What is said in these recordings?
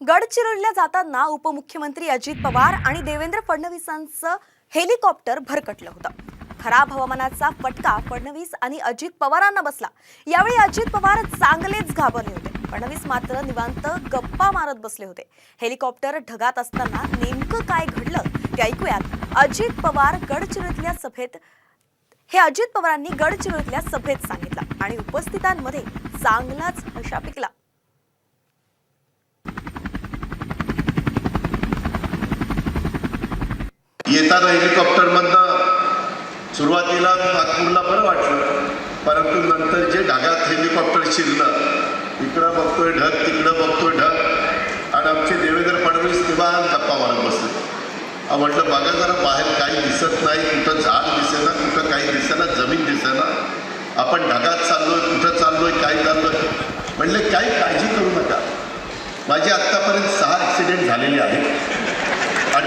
गडचिरोलीला जाताना उपमुख्यमंत्री अजित पवार आणि देवेंद्र फडणवीसांचं हेलिकॉप्टर भरकटलं होतं. खराब हवामानाचा फटका फडणवीस आणि अजित पवारांना बसला. यावेळी अजित पवार चांगलेच घाबरले होते. फडणवीस मात्र निवांत गप्पा मारत बसले होते. हेलिकॉप्टर ढगात असताना नेमकं काय घडलं ते ऐकूयात. अजित पवार गडचिरोलीतल्या सभेत हे अजित पवारांनी गडचिरोलीतल्या सभेत सांगितलं आणि उपस्थितांमध्ये चांगलाच हशा पिकला. येताना हेलिकॉप्टरमधनं. सुरुवातीला नागपूरला बरं वाटलं. परंतु नंतर जे ढगात हेलिकॉप्टर शिरलं इकडं बघतोय ढग तिकडं बघतोय ढग. आणि आमचे देवेंद्र फडणवीस निवांत गप्पा मारत बसले. म्हटलं बघा जरा बाहेर काही दिसत नाही कुठं झाड दिसेना कुठं काही दिसेना जमीन दिसेना. आपण ढगात चाललोय कुठं चाललोय काय चाललोय. म्हणले काही काळजी करू नका. माझे आत्तापर्यंत सहा ॲक्सिडेंट झालेले आहेत.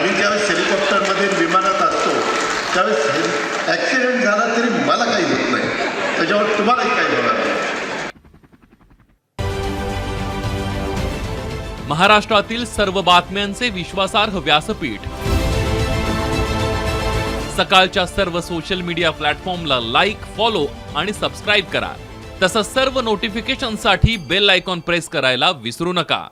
मी ज्यावेळेस हेलिकॉप्टरमध्ये विमानात असतो त्यावेळेस ॲक्सिडेंट झाला तरी मला काही होत नाही. त्याच्यावर तुम्हालाही काही होणार नाही. महाराष्ट्रातील सर्व बातम्यांचे विश्वासार्ह व्यासपीठ. सकाळच्या सर्व सोशल मीडिया प्लॅटफॉर्मला लाईक फॉलो आणि सबस्क्राईब करा. तसंच सर्व नोटिफिकेशनसाठी बेल आयकॉन प्रेस करायला विसरू नका.